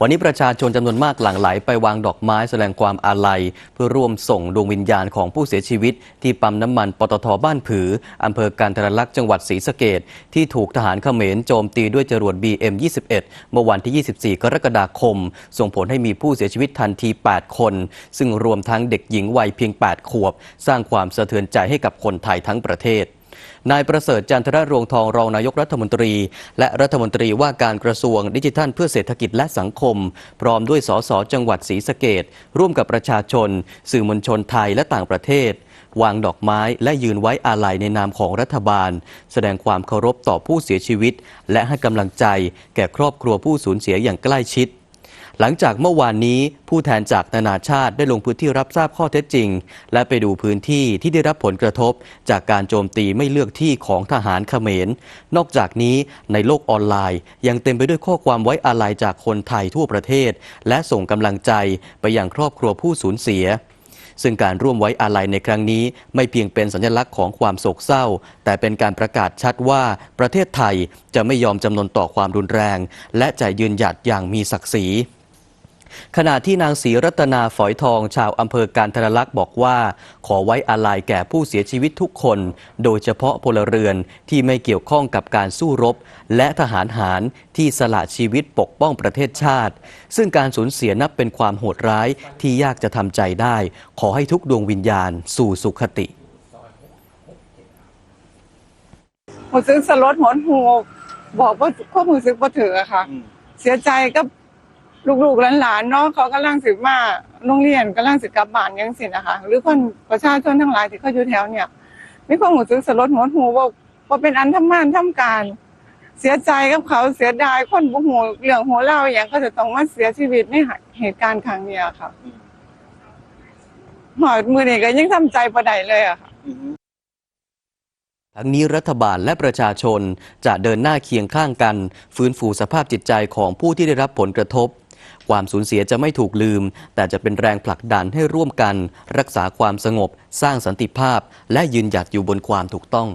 วันนี้ประชาชนจำนวนมากหลั่งไหลไปวางดอกไม้แสดงความอาลัย เพื่อร่วมส่งดวงวิญญาณของผู้เสียชีวิต ที่ปั๊มน้ำมันปตทบ้านผืออำเภอการทรลักษณ์จังหวัดศรีสะเกดที่ถูกทหารเขมรโจมตีด้วยจรวด BM21 เมื่อวันที่ 24 กรกฎาคม ส่งผลให้มีผู้เสียชีวิตทันที 8 คน ซึ่งรวมทั้งเด็กหญิงวัยเพียง 8 ขวบ สร้างความสะเทือนใจให้กับคนไทยทั้งประเทศ นายประเสริฐจันทรรวงทองรองนายกรัฐมนตรี และรัฐมนตรีว่าการกระทรวงดิจิทัลเพื่อเศรษฐกิจและสังคม พร้อมด้วยสสจังหวัดศรีสะเกดร่วมกับประชาชน สื่อมวลชนไทยและต่างประเทศ วางดอกไม้และยืนไว้อาลัยในนามของรัฐบาล แสดงความเคารพต่อผู้เสียชีวิต และให้กำลังใจแก่ครอบครัวผู้สูญเสียอย่างใกล้ชิด หลังจากเมื่อวานนี้ผู้แทนจากนานาชาติได้ลงพื้นที่รับทราบข้อเท็จจริง และไปดูพื้นที่ที่ได้รับผลกระทบ จากการโจมตีไม่เลือกที่ของทหารเขมร นอกจากนี้ในโลกออนไลน์ ยังเต็มไปด้วยข้อความไว้อาลัยจากคนไทยทั่วประเทศ และส่งกำลังใจไปยังครอบครัวผู้สูญเสียซึ่งการร่วมไว้อาลัยในครั้งนี้ ไม่เพียงเป็นสัญลักษณ์ของความโศกเศร้า แต่เป็นการประกาศชัดว่าประเทศไทยจะไม่ยอมจำนนต่อความรุนแรง และจะยืนหยัดอย่างมีศักดิ์ศรี ขณะที่นางศรีรัตนาฝอยทองชาวอำเภอการทรลักษณ์บอกว่า ขอไว้อาลัยแก่ผู้เสียชีวิตทุกคน โดยเฉพาะพลเรือนที่ไม่เกี่ยวข้องกับการสู้รบ และทหารหารที่สละชีวิตปกป้องประเทศชาติ ซึ่งการสูญเสียนับเป็นความโหดร้ายที่ยากจะทำใจได้ ขอให้ทุกดวงวิญญาณสู่สุขติหูซึกสลดหอนหูบอกว่าควบหูซึกบ่ถืออะค่ะ เสียใจกับ ลูกๆหลานๆเนาะเขากำลังสิมาโรงเรียนกำลังสิกลับบ้านยังสินะคะหรือคนประชาชนทั้งหลายที่เขาอยู่แถวเนี่ยมีความหูซึกสลดหอนหูว่าว่าเป็นอันทำงานทำการ เสียใจกับเขาเสียดายคนบ่หูเรื่องหัวเล่าอย่างเขาจะต้องมาเสียชีวิตในเหตุการณ์ครั้งเนี้ยค่ะหอดมือนี่ก็ยังทำใจประไดเลยอะค่ะทั้งนี้รัฐบาลและประชาชนจะเดินหน้าเคียงข้างกัน ฟื้นฟูสภาพจิตใจของผู้ที่ได้รับผลกระทบ ความสูญเสียจะไม่ถูกลืม แต่จะเป็นแรงผลักดันให้ร่วมกัน รักษาความสงบ สร้างสันติภาพ และยืนหยัดอยู่บนความถูกต้อง